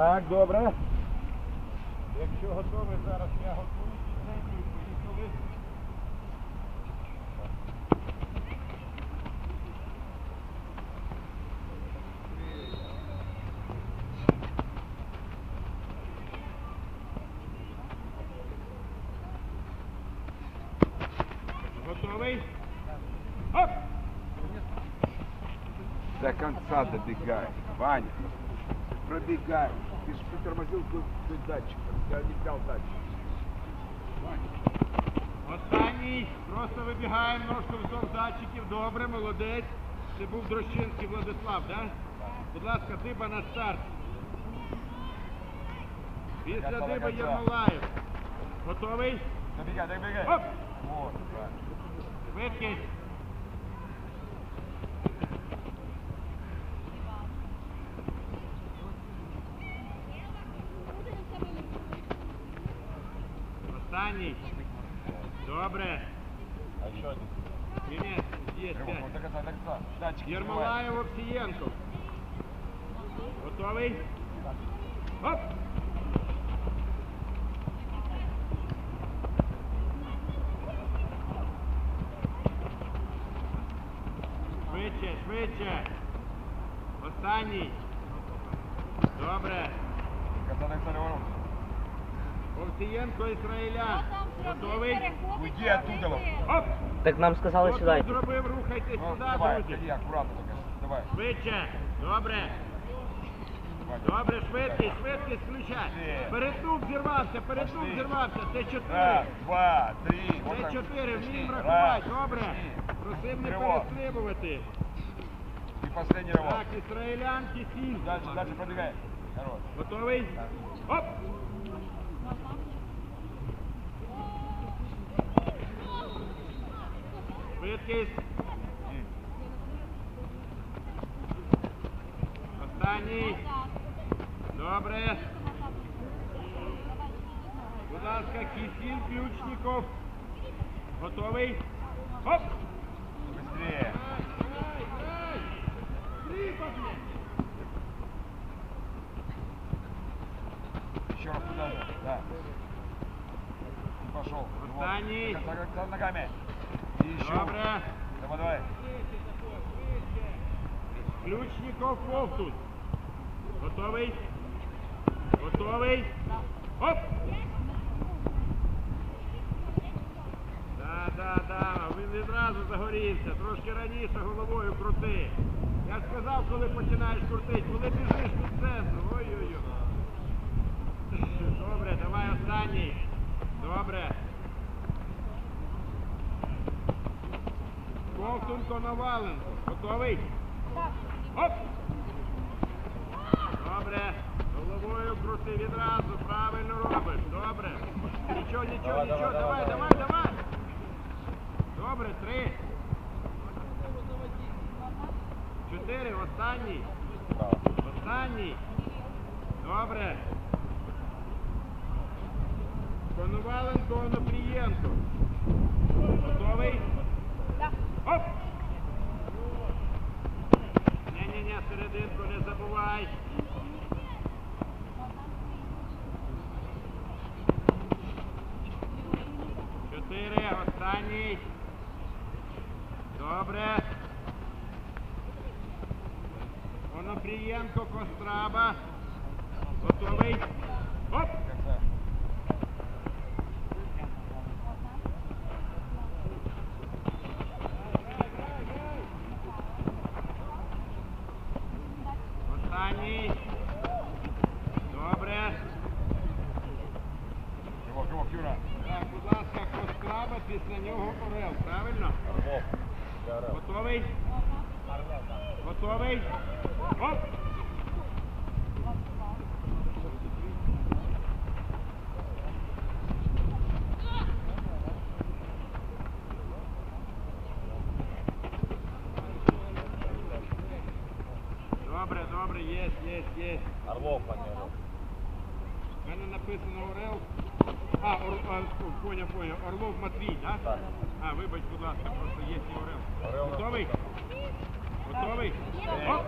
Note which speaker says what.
Speaker 1: Так, добре. Якщо готовий, зараз я готую і поїхали. Готовий? Оп!
Speaker 2: До конца добегай. Ваня, пробегай. Ты же притормозил тут датчиком. Я не взял датчик.
Speaker 1: Останній. Просто вибігаємо ножку вздовж датчиків. Добре, молодець. Це був Дрощинський Владислав, так? Будь ласка, диба на старт. Після диба. Єрмолаєв. Готовий?
Speaker 2: Добегай, добегай.
Speaker 1: Оп!
Speaker 2: Вот, правильно.
Speaker 1: Швидкість. Останній. Добре.
Speaker 2: А еще один.
Speaker 1: Ні, ні, є,
Speaker 2: Рывок,
Speaker 1: п'ять.
Speaker 2: вот до конца, до конца. Датчики
Speaker 1: Єрмолаєв Овсієнко. Готовий? Оп! Швидше, швидше. Останній. Добре.
Speaker 2: До конца, до конца, Леонов.
Speaker 1: Овсієнко Ізраїля. Готовий?
Speaker 2: Уйди оттуда,
Speaker 1: Оп!
Speaker 3: Так нам сказали
Speaker 1: Хто
Speaker 3: сюди.
Speaker 1: тут зробив, рухайтесь
Speaker 2: Ну,
Speaker 1: сюди,
Speaker 2: давай,
Speaker 1: друзі.
Speaker 2: аккуратно только. Давай.
Speaker 1: Швидше. Добре. Добре, швидкість, швидкість включай.
Speaker 2: Пішли.
Speaker 1: Передук зірвався, передук
Speaker 2: Пішли.
Speaker 1: зірвався. Це
Speaker 2: Раз, два, три. Вот
Speaker 1: Це
Speaker 2: так.
Speaker 1: чотири.
Speaker 2: Пошли.
Speaker 1: Вміємо
Speaker 2: Раз,
Speaker 1: рахувати. Добре.
Speaker 2: пошли.
Speaker 1: Просив не перестрибувати.
Speaker 2: И последний рывок.
Speaker 1: Так, ізраїлян кисіль.
Speaker 2: Дальше, дальше пробегай. Хорош.
Speaker 1: Готовий? Оп! Швидкість.
Speaker 2: И.
Speaker 1: Останній. Добре. Будь ласка, кисіль, ключников. Готовий? Оп!
Speaker 2: Быстрее. Еще раз Да. Пошел. Вот. До конца ногами. И еще.
Speaker 1: Добре.
Speaker 2: Давай, давай.
Speaker 1: Ключников Вовтус. Готовий? Готовий? Оп! Да, да, да, він відразу загорівся, трошки раніше головою крути. Я сказав, коли починаєш крутити, коли біжиш від центру. Ой-ой-ой. Добре, давай останній. Добре. Ковтун Коноваленко. Готовий? Оп! Добре. Головою крути відразу. Правильно робиш. Добре. Нічого, нічого, нічого. Давай, давай, давай. Добре, три. Чотири. Останній. Останній. Добре. Коноваленко, Онопрієнко. Готовий? Оп! Ні-ні-ні, серединку не забувай. Чотири, останній. Добре. Онопрієнко, Костраба. Готовий? Оп!
Speaker 2: До конца.
Speaker 1: Останній. Добре.
Speaker 2: Рывок, рывок, Юра.
Speaker 1: Так, будь ласка, Костраба, після нього правильно? Готовий? Готовий? Оп! Добре, добре, є, є, є.
Speaker 2: Орлов, пані
Speaker 1: У мене написано Орел. А, Ор, а, поняв, поняв. Орлов Матвій, да?
Speaker 2: Так.
Speaker 1: А, вибач, будь ласка, просто є і Орел. Готовий? Готовий? Оп!